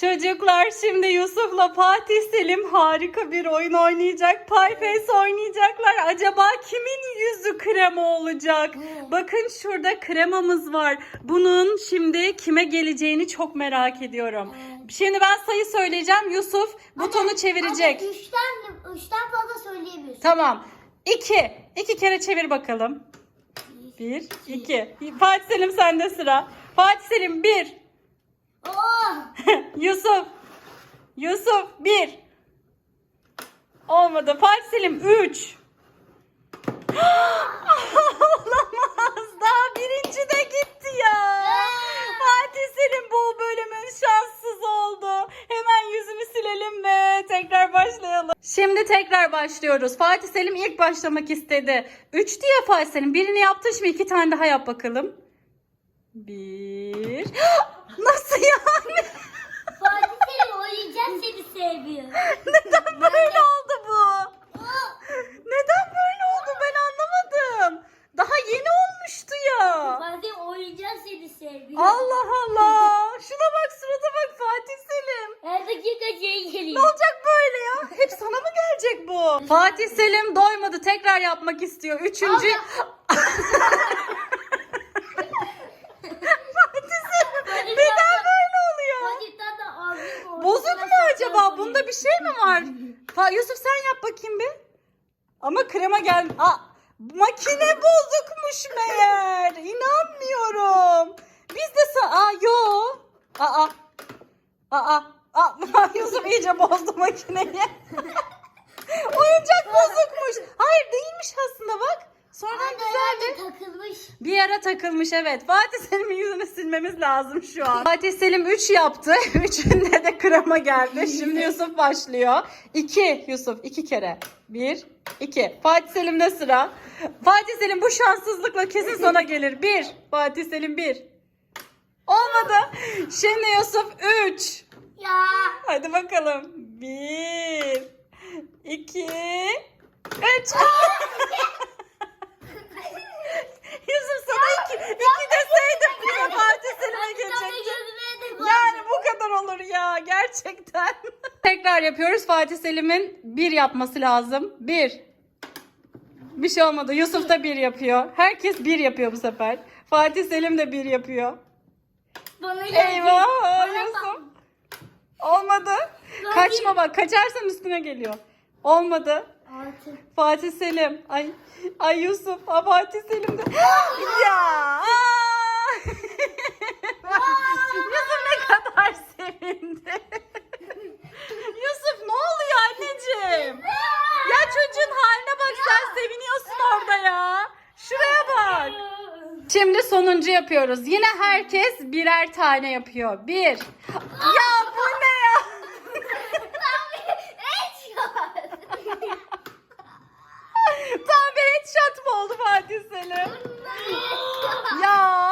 Çocuklar şimdi Yusuf'la Fatih Selim harika bir oyun oynayacak. Pie Face oynayacaklar. Acaba kimin yüzü krema olacak? Bakın şurada kremamız var. Bunun şimdi kime geleceğini çok merak ediyorum. Şimdi ben sayı söyleyeceğim. Yusuf butonu çevirecek. Anne, üçten, üçten fazla söyleyemiyorsun. Tamam. İki. İki kere çevir bakalım. Bir, iki. Fatih Selim sende sıra. Fatih Selim bir. Yusuf. Yusuf bir. Olmadı. Fatih Selim üç. Olamaz. Daha birinci de gitti ya. Fatih Selim bu bölümün şanssız oldu. Hemen yüzümü silelim ve tekrar başlayalım. Şimdi tekrar başlıyoruz. Fatih Selim ilk başlamak istedi. Üç diye Fatih Selim. Birini yaptın şimdi iki tane daha yap bakalım. Bir. Nasıl yani? Fatih seni oynayacak seni sevmiyor. Neden böyle oldu bu? Neden böyle oldu ben anlamadım. Daha yeni olmuştu ya. Fatih sevmiyor. Allah Allah. Şuna bak surata bak Fatih Selim. Her dakika şey Ne geliyor. olacak böyle ya? Hep sana mı gelecek bu? Fatih Selim doymadı. Tekrar yapmak istiyor. Üçüncü. Fatih Selim neden böyle oluyor? Bozuk mu acaba? Bunda bir şey mi var? Fa Yusuf sen yap bakayım bir. Ama krema gel. Aa, makine bozukmuş meğer. İnanmıyorum. Biz de sa Aa yo. Aa. Aa. Aa. Yusuf iyice bozdu makineyi. Oyuncak bozukmuş. Hayır değilmiş aslında bak. Sonradan güzeldi. takılmış. Bir ara takılmış evet. Fatih Selim'in yüzünü silmemiz lazım şu an. Fatih Selim 3 yaptı. Üçünde de krema geldi. Şimdi Yusuf başlıyor. 2 Yusuf 2 kere. 1 2. Fatih Selim'de sıra. Fatih Selim bu şanssızlıkla kesin sona gelir. 1 Fatih Selim 1. Olmadı. Şimdi Yusuf 3. Ya. Hadi bakalım. 1 2 3 Yusuf sana iki, iki deseydim Fatih Selim'e Fatih gelecekti. Yani bu kadar olur ya gerçekten. Tekrar yapıyoruz. Fatih Selim'in bir yapması lazım. Bir. Bir şey olmadı. Yusuf da bir yapıyor. Herkes bir yapıyor bu sefer. Fatih Selim de bir yapıyor. Bana geldi. Eyvah bak. Olmadı. Kaçma bak. Kaçarsan üstüne geliyor. Olmadı. Altı. Fatih Selim. Ay ay Yusuf. Aa, Fatih Selim de. ya. aa! Yusuf ne kadar sevindi. Yusuf ne oluyor anneciğim? Ya çocuğun haline bak sen seviniyorsun orada ya. Şuraya bak. Şimdi sonuncu yapıyoruz. Yine herkes birer tane yapıyor. Bir. Ya bu ne ya? Tam bir headshot mı oldu Fatih Selim? Ya